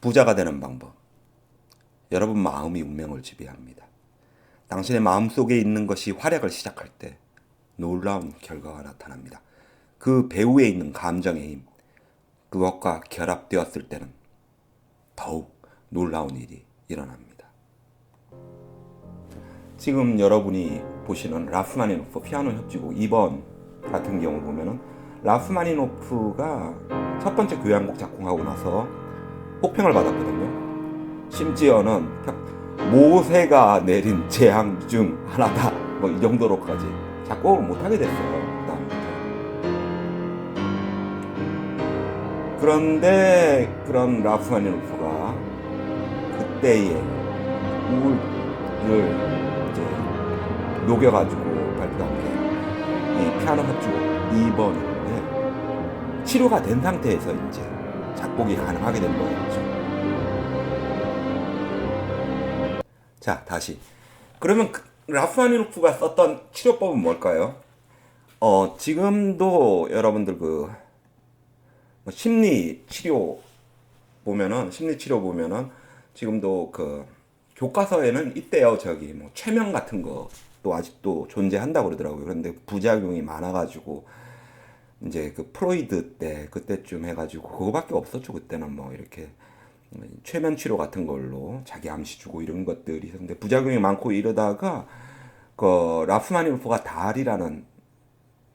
부자가 되는 방법. 여러분 마음이 운명을 지배합니다. 당신의 마음 속에 있는 것이 활약을 시작할 때 놀라운 결과가 나타납니다. 그 배후에 있는 감정의 힘, 그것과 결합되었을 때는 더욱 놀라운 일이 일어납니다. 지금 여러분이 보시는 라프마니노프 피아노 협주곡 2번 같은 경우 보면은 라프마니노프가 첫 번째 교향곡 작곡하고 나서 혹평을 받았거든요. 심지어는 모세가 내린 재앙 중 하나다. 뭐 이 정도로까지 작곡을 못하게 됐어요. 그다음부터. 그런데 그런 라프마니노프가 그때의 우울을 이제 녹여가지고 발표한 게 이 피아노 합주곡 2번인데 치료가 된 상태에서 이제 작곡이 가능하게 된 거였죠. 자, 다시. 그러면 그 라프마니노프가 썼던 치료법은 뭘까요? 어, 지금도 여러분들 그뭐 심리 치료 보면은 심리 치료 보면은 지금도 그 교과서에는 있대요. 저기 뭐 최면 같은 것도 아직도 존재한다고 그러더라고요. 그런데 부작용이 많아 가지고 이제 그 프로이드 때 그때쯤 해가지고 그거밖에 없었죠. 그때는 뭐 이렇게 최면 치료 같은 걸로 자기 암시 주고 이런 것들이 있었는데 부작용이 많고 이러다가 그 라프마니노프가 달이라는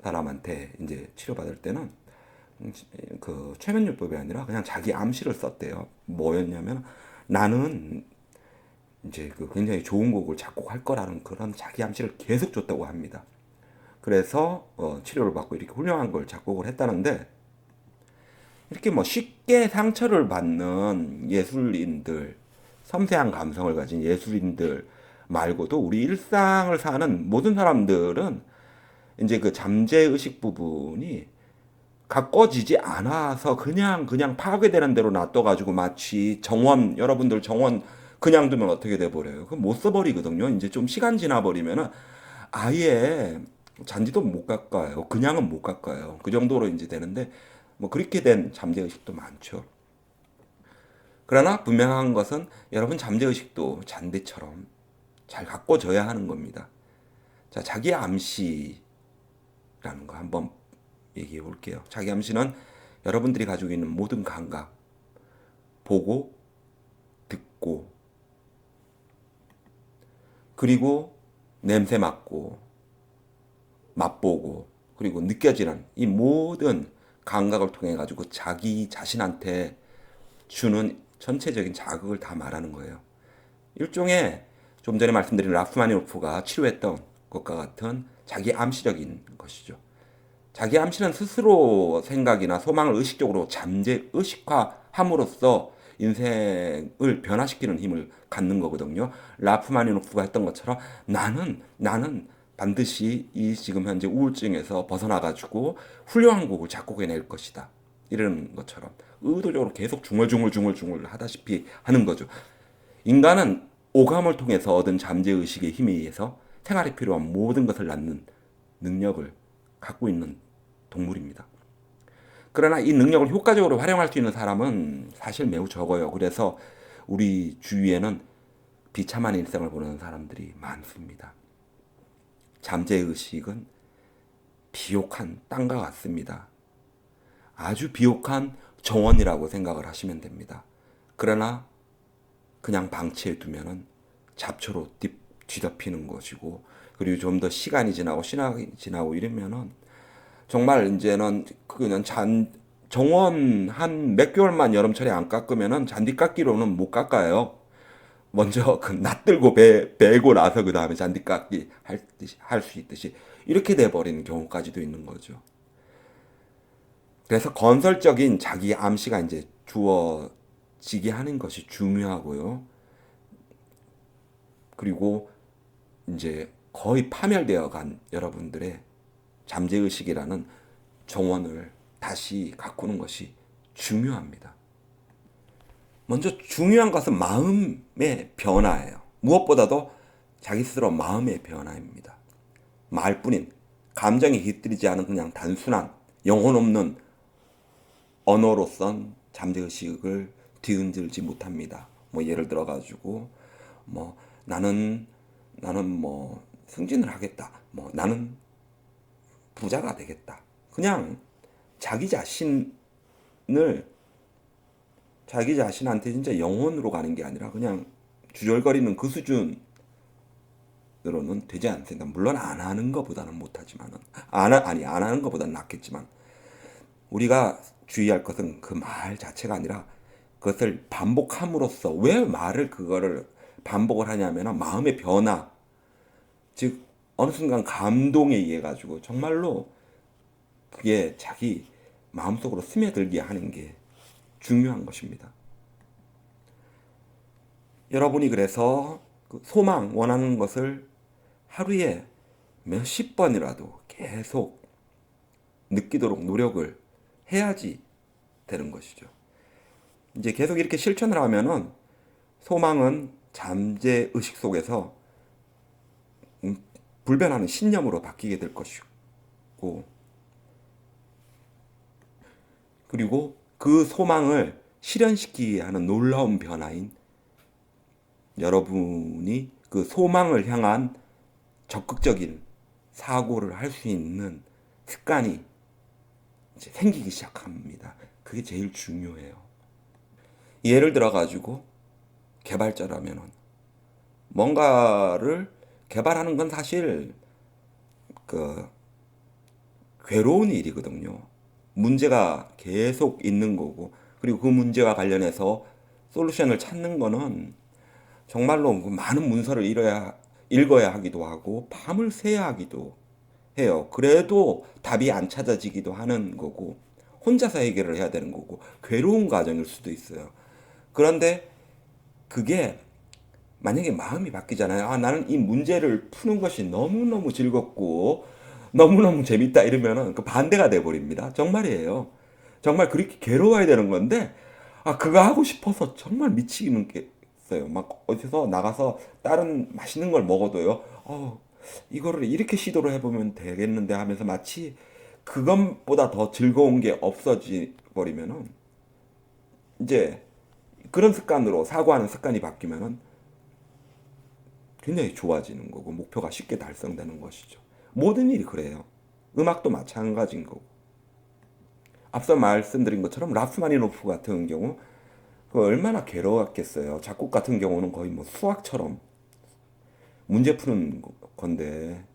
사람한테 이제 치료받을 때는 그 최면 요법이 아니라 그냥 자기 암시를 썼대요. 뭐였냐면 나는 이제 그 굉장히 좋은 곡을 작곡할 거라는 그런 자기 암시를 계속 줬다고 합니다. 그래서 어, 치료를 받고 이렇게 훌륭한 걸 작곡을 했다는데 이렇게 뭐 쉽게 상처를 받는 예술인들, 섬세한 감성을 가진 예술인들 말고도 우리 일상을 사는 모든 사람들은 이제 그 잠재 의식 부분이 가꿔지지 않아서 그냥 그냥 파괴되는 대로 놔둬가지고 마치 정원 여러분들 정원 그냥 두면 어떻게 돼 버려요? 그못 써버리거든요. 이제 좀 시간 지나 버리면은 아예 잔디도 못 깎아요. 그냥은 못 깎아요. 그 정도로 이제 되는데 뭐 그렇게 된 잠재 의식도 많죠. 그러나 분명한 것은 여러분 잠재 의식도 잔디처럼 잘 가꿔져야 하는 겁니다. 자, 자기 암시라는 거 한번 얘기해 볼게요. 자기 암시는 여러분들이 가지고 있는 모든 감각, 보고, 듣고, 그리고 냄새 맡고, 맛보고, 그리고 느껴지는 이 모든 감각을 통해 가지고 자기 자신한테 주는 전체적인 자극을 다 말하는 거예요. 일종의 좀 전에 말씀드린 라프마니노프가 치료했던 것과 같은 자기 암시적인 것이죠. 자기 암시는 스스로 생각이나 소망을 의식적으로 잠재 의식화함으로써 인생을 변화시키는 힘을 갖는 거거든요. 라프마니노프가 했던 것처럼 나는 나는 반드시 이 지금 현재 우울증에서 벗어나 가지고 훌륭한 곡을 작곡해낼 것이다. 이런 것처럼 의도적으로 계속 중얼중얼중얼중얼 하다시피 하는 거죠. 인간은 오감을 통해서 얻은 잠재 의식의 힘에 의해서 생활에 필요한 모든 것을 낳는 능력을 갖고 있는 동물입니다. 그러나 이 능력을 효과적으로 활용할 수 있는 사람은 사실 매우 적어요. 그래서 우리 주위에는 비참한 일생을 보내는 사람들이 많습니다. 잠재의식은 비옥한 땅과 같습니다. 아주 비옥한 정원이라고 생각을 하시면 됩니다. 그러나 그냥 방치해 두면은 잡초로 뒤덮이는 것이고 그리고 좀 더 시간이 지나고 시간이 지나고 이러면은 정말 이제는 그냥 잔 정원 한 몇 개월만 여름철에 안 깎으면은 잔디 깎기로는 못 깎아요. 먼저 그 낯들고 배, 배고 나서 그 다음에 잔디 깎기 할수 있듯이 이렇게 돼 버리는 경우까지도 있는 거죠. 그래서 건설적인 자기 암시가 이제 주어지게 하는 것이 중요하고요. 그리고 이제 거의 파멸되어 간 여러분들의 잠재의식이라는 정원을 다시 가꾸는 것이 중요합니다. 먼저 중요한 것은 마음의 변화예요. 무엇보다도 자기 스스로 마음의 변화입니다. 말뿐인 감정이 깃들이지 않은 그냥 단순한 영혼 없는 언어로선 잠재의식을 뒤흔들지 못합니다. 뭐 예를 들어 가지고 뭐 나는 나는 뭐 승진을 하겠다. 뭐 나는 부자가 되겠다. 그냥 자기 자신을 자기 자신한테 진짜 영혼으로 가는 게 아니라 그냥 주절거리는 그 수준으로는 되지 않습니다. 물론 안 하는 것보다는 못하지만은 안 하- 아니 안 하는 것보다는 낫겠지만 우리가 주의할 것은 그 말 자체가 아니라 그것을 반복함으로써 왜 말을 그거를 반복을 하냐면은 마음의 변화 즉 어느 순간 감동에 의해 가지고 정말로 그게 자기 마음속으로 스며들게 하는 게 중요한 것입니다. 여러분이 그래서 그 소망 원하는 것을 하루에 몇십 번이라도 계속 느끼도록 노력을 해야지 되는 것이죠. 이제 계속 이렇게 실천을 하면은 소망은 잠재 의식 속에서 음, 불변하는 신념으로 바뀌게 될 것이고 그리고 그 소망을 실현시키게 하는 놀라운 변화인 여러분이 그 소망을 향한 적극적인 사고를 할 수 있는 습관이 생기기 시작합니다. 그게 제일 중요해요. 예를 들어 가지고 개발자라면은 뭔가를 개발하는 건 사실 그 괴로운 일이거든요. 문제가 계속 있는 거고 그리고 그 문제와 관련해서 솔루션을 찾는 거는 정말로 그 많은 문서를 읽어야 읽어야 하기도 하고 밤을 새야 하기도 해요. 그래도 답이 안 찾아지기도 하는 거고 혼자서 해결을 해야 되는 거고 괴로운 과정일 수도 있어요. 그런데 그게 만약에 마음이 바뀌잖아요. 아, 나는 이 문제를 푸는 것이 너무너무 즐겁고 너무너무 재밌다 이러면은 그 반대가 돼 버립니다. 정말이에요. 정말 그렇게 괴로워야 되는 건데 아, 그거 하고 싶어서 정말 있어요. 막 어디서 나가서 다른 맛있는 걸 먹어도요. 어, 이거를 이렇게 시도를 해보면 되겠는데 하면서 마치 그것보다 더 즐거운 게 없어지 버리면은 이제 그런 습관으로 사고하는 습관이 바뀌면은 굉장히 좋아지는 거고 목표가 쉽게 달성되는 것이죠. 모든 일이 그래요. 음악도 마찬가지인 거고. 앞서 말씀드린 것처럼 라프마니노프 같은 경우 그 얼마나 괴로웠겠어요. 작곡 같은 경우는 거의 뭐 수학처럼 문제 푸는 건데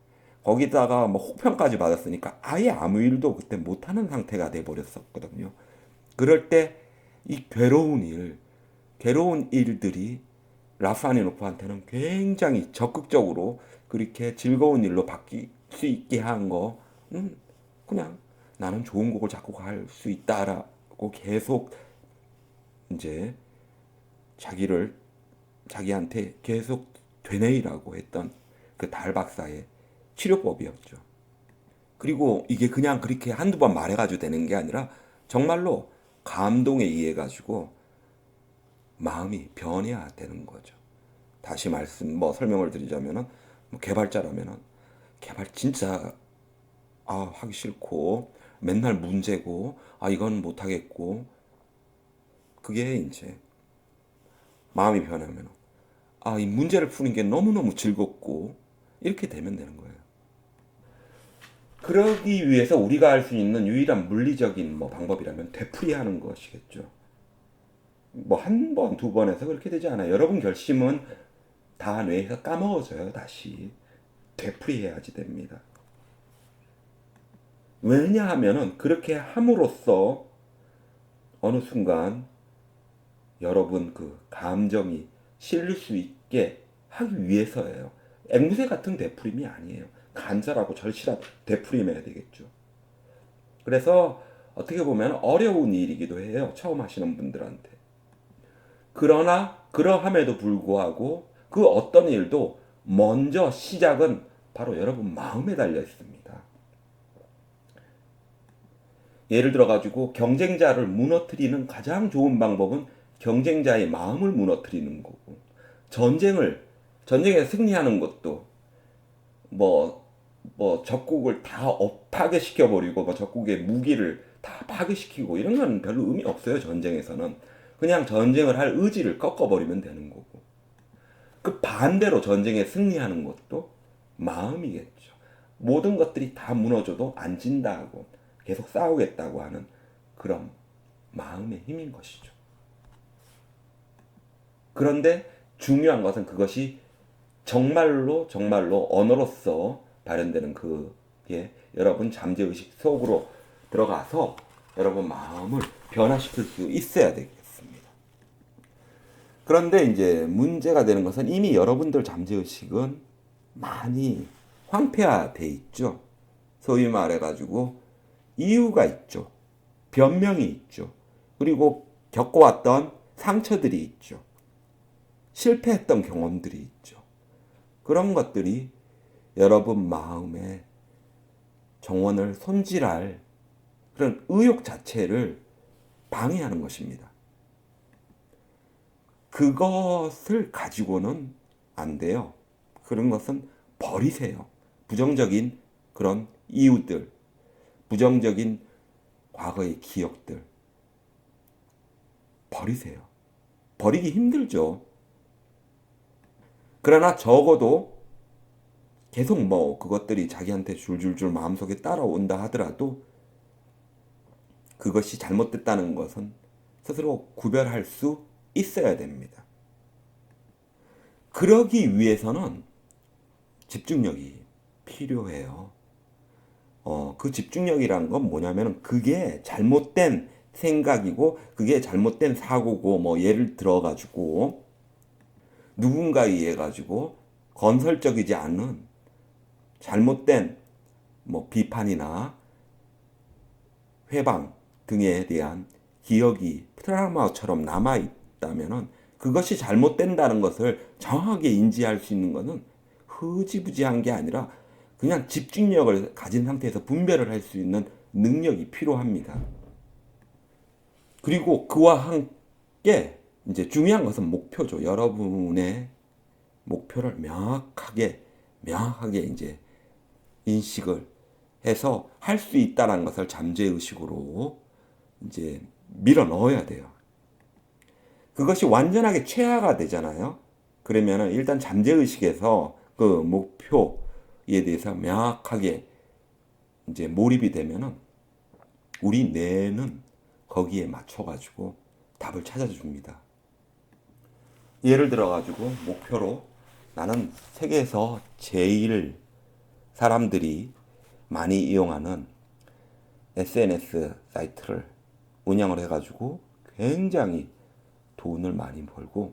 거기다가 뭐 혹평까지 받았으니까 아예 아무 일도 그때 못하는 상태가 돼 버렸었거든요. 그럴 때 이 괴로운 일, 괴로운 일들이 라파니노프한테는 굉장히 적극적으로 그렇게 즐거운 일로 바뀔 수 있게 한 거는 그냥 나는 좋은 곡을 작곡할 수 있다라고 계속 이제 자기를 자기한테 계속 되뇌이라고 했던 그 달 박사의 치료법이었죠. 그리고 이게 그냥 그렇게 한두 번 말해가지고 되는 게 아니라 정말로 감동에 의해 가지고 마음이 변해야 되는 거죠. 다시 말씀 뭐 설명을 드리자면은 뭐 개발자라면은 개발 진짜 아 하기 싫고 맨날 문제고 아 이건 못 하겠고 그게 이제 마음이 변하면 아 이 문제를 푸는 게 너무너무 즐겁고 이렇게 되면 되는 거예요. 그러기 위해서 우리가 할 수 있는 유일한 물리적인 뭐 방법이라면 되풀이하는 것이겠죠. 뭐 한 번, 두 번에서 그렇게 되지 않아요. 여러분 결심은 다 뇌에서 까먹어져요, 다시. 되풀이해야지 됩니다. 왜냐하면은 그렇게 함으로써 어느 순간 여러분 그 감정이 실릴 수 있게 하기 위해서예요. 앵무새 같은 되풀임이 아니에요. 간절하고 절실한 되풀임해야 되겠죠. 그래서 어떻게 보면 어려운 일이기도 해요. 처음 하시는 분들한테. 그러나 그러함에도 불구하고 그 어떤 일도 먼저 시작은 바로 여러분 마음에 달려 있습니다. 예를 들어 가지고 경쟁자를 무너뜨리는 가장 좋은 방법은 경쟁자의 마음을 무너뜨리는 거고 전쟁을 전쟁에 승리하는 것도 뭐뭐 적국을 다 업- 파괴시켜 버리고 뭐 적국의 무기를 다 파괴시키고 이런 건 별로 의미 없어요 전쟁에서는 그냥 전쟁을 할 의지를 꺾어 버리면 되는 거고. 그 반대로 전쟁에 승리하는 것도 마음이겠죠. 모든 것들이 다 무너져도 안 진다고 계속 싸우겠다고 하는 그런 마음의 힘인 것이죠. 그런데 중요한 것은 그것이 정말로 정말로 언어로서 발현되는 그게 여러분 잠재의식 속으로 들어가서 여러분 마음을 변화시킬 수 있어야 되겠습니다. 그런데 이제 문제가 되는 것은 이미 여러분들 잠재의식은 많이 황폐화돼 있죠. 소위 말해가지고 이유가 있죠. 변명이 있죠. 그리고 겪어왔던 상처들이 있죠. 실패했던 경험들이 있죠. 그런 것들이 여러분 마음에 정원을 손질할 그런 의욕 자체를 방해하는 것입니다. 그것을 가지고는 안 돼요. 그런 것은 버리세요. 부정적인 그런 이유들, 부정적인 과거의 기억들. 버리세요. 버리기 힘들죠. 그러나 적어도 계속 뭐 그것들이 자기한테 줄줄줄 마음속에 따라온다 하더라도 그것이 잘못됐다는 것은 스스로 구별할 수 있어야 됩니다. 그러기 위해서는 집중력이 필요해요. 어, 그 집중력이란 건 뭐냐면 그게 잘못된 생각이고 그게 잘못된 사고고 뭐 예를 들어 가지고 누군가에 의해 가지고 건설적이지 않은 잘못된 뭐 비판이나 회방 등에 대한 기억이 트라우마처럼 남아 있다면은 그것이 잘못된다는 것을 정확하게 인지할 수 있는 것은 흐지부지한 게 아니라 그냥 집중력을 가진 상태에서 분별을 할 수 있는 능력이 필요합니다. 그리고 그와 함께 이제 중요한 것은 목표죠. 여러분의 목표를 명확하게 명확하게 이제 인식을 해서 할 수 있다는 것을 잠재 의식으로 이제 밀어 넣어야 돼요. 그것이 완전하게 최하가 되잖아요. 그러면은 일단 잠재 의식에서 그 목표에 대해서 명확하게 이제 몰입이 되면은 우리 뇌는 거기에 맞춰 가지고 답을 찾아줍니다. 예를 들어 가지고 목표로 나는 세계에서 제일 사람들이 많이 이용하는 SNS 사이트를 운영을 해가지고 굉장히 돈을 많이 벌고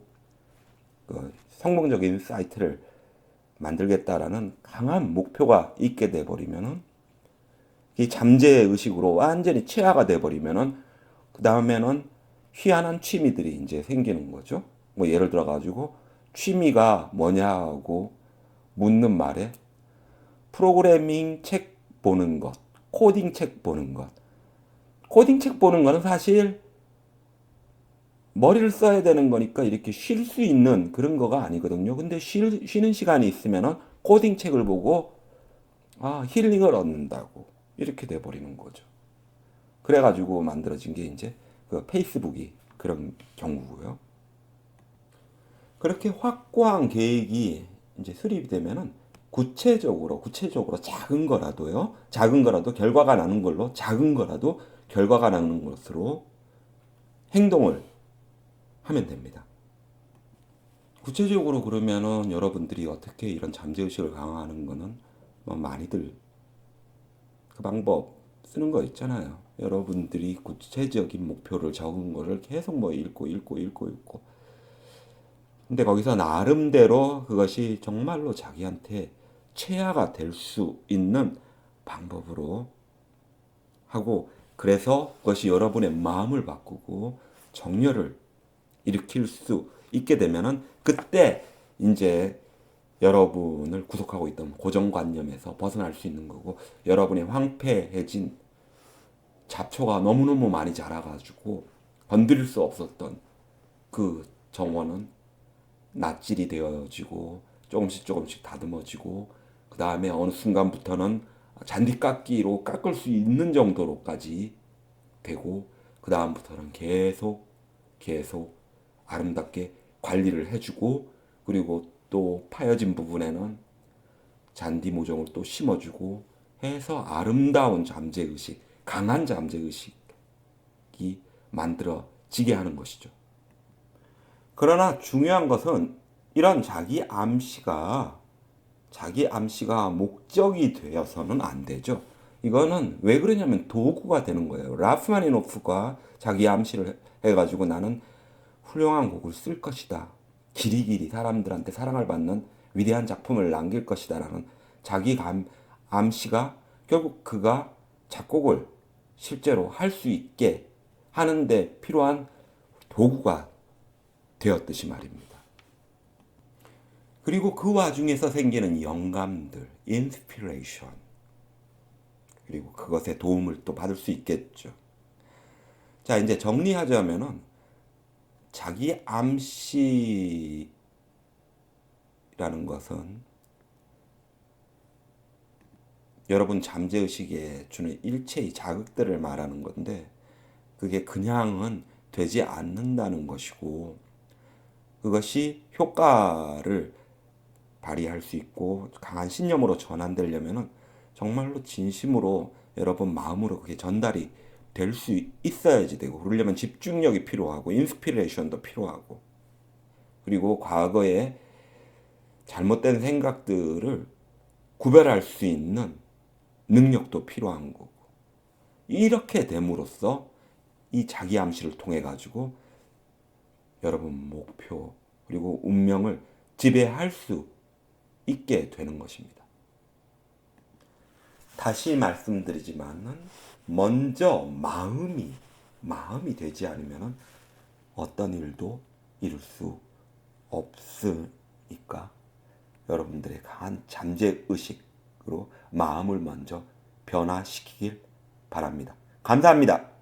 그 성공적인 사이트를 만들겠다라는 강한 목표가 있게 돼 버리면은 이 잠재 의식으로 완전히 체화가 돼 버리면은 그 다음에는 희한한 취미들이 이제 생기는 거죠. 뭐 예를 들어 가지고 취미가 뭐냐고 묻는 말에 프로그래밍 책 보는 것, 코딩 책 보는 것. 코딩 책 보는 거는 사실 머리를 써야 되는 거니까 이렇게 쉴 수 있는 그런 거가 아니거든요. 근데 쉴, 쉬는 시간이 있으면은 코딩 책을 보고 아, 힐링을 얻는다고 이렇게 돼 버리는 거죠. 그래 가지고 만들어진 게 이제 그 페이스북이 그런 경우고요. 그렇게 확고한 계획이 이제 수립이 되면은 구체적으로 구체적으로 작은 거라도요. 작은 거라도 결과가 나는 걸로 작은 거라도 결과가 나는 것으로 행동을 하면 됩니다. 구체적으로 그러면은 여러분들이 어떻게 이런 잠재의식을 강화하는 거는 뭐 많이들 그 방법 쓰는 거 있잖아요. 여러분들이 구체적인 목표를 적은 거를 계속 뭐 읽고 읽고 읽고 읽고 근데 거기서 나름대로 그것이 정말로 자기한테 최하가 될 수 있는 방법으로 하고 그래서 그것이 여러분의 마음을 바꾸고 정열을 일으킬 수 있게 되면은 그때 이제 여러분을 구속하고 있던 고정관념에서 벗어날 수 있는 거고 여러분의 황폐해진 잡초가 너무너무 많이 자라가지고 건드릴 수 없었던 그 정원은 낫질이 되어지고 조금씩 조금씩 다듬어지고 그 다음에 어느 순간부터는 잔디깎기로 깎을 수 있는 정도로까지 되고 그 다음부터는 계속 계속 아름답게 관리를 해주고 그리고 또 파여진 부분에는 잔디 모종을 또 심어주고 해서 아름다운 잠재 의식, 강한 잠재 의식이 만들어지게 하는 것이죠. 그러나 중요한 것은 이런 자기 암시가 자기 암시가 목적이 되어서는 안 되죠. 이거는 왜 그러냐면 도구가 되는 거예요. 라프마니노프가 자기 암시를 해가지고 나는 훌륭한 곡을 쓸 것이다. 길이길이 사람들한테 사랑을 받는 위대한 작품을 남길 것이다 라는 자기 감, 암시가 결국 그가 작곡을 실제로 할 수 있게 하는데 필요한 도구가 되었듯이 말입니다. 그리고 그 와중에서 생기는 영감들, 인스피레이션. 그리고 그것에 도움을 또 받을 수 있겠죠. 자, 이제 정리하자면은 자기 암시라는 것은 여러분 잠재의식에 주는 일체의 자극들을 말하는 건데 그게 그냥은 되지 않는다는 것이고 그것이 효과를 발휘할 수 있고 강한 신념으로 전환되려면은 정말로 진심으로 여러분 마음으로 그게 전달이 될 수 있어야지 되고 그러려면 집중력이 필요하고 인스피레이션도 필요하고 그리고 과거에 잘못된 생각들을 구별할 수 있는 능력도 필요한 거고 이렇게 됨으로써 이 자기 암시를 통해 가지고 여러분 목표 그리고 운명을 지배할 수 있게 되는 것입니다. 다시 말씀드리지만은 먼저 마음이 마음이 되지 않으면 어떤 일도 이룰 수 없으니까 여러분들의 강한 잠재 의식으로 마음을 먼저 변화시키길 바랍니다. 감사합니다.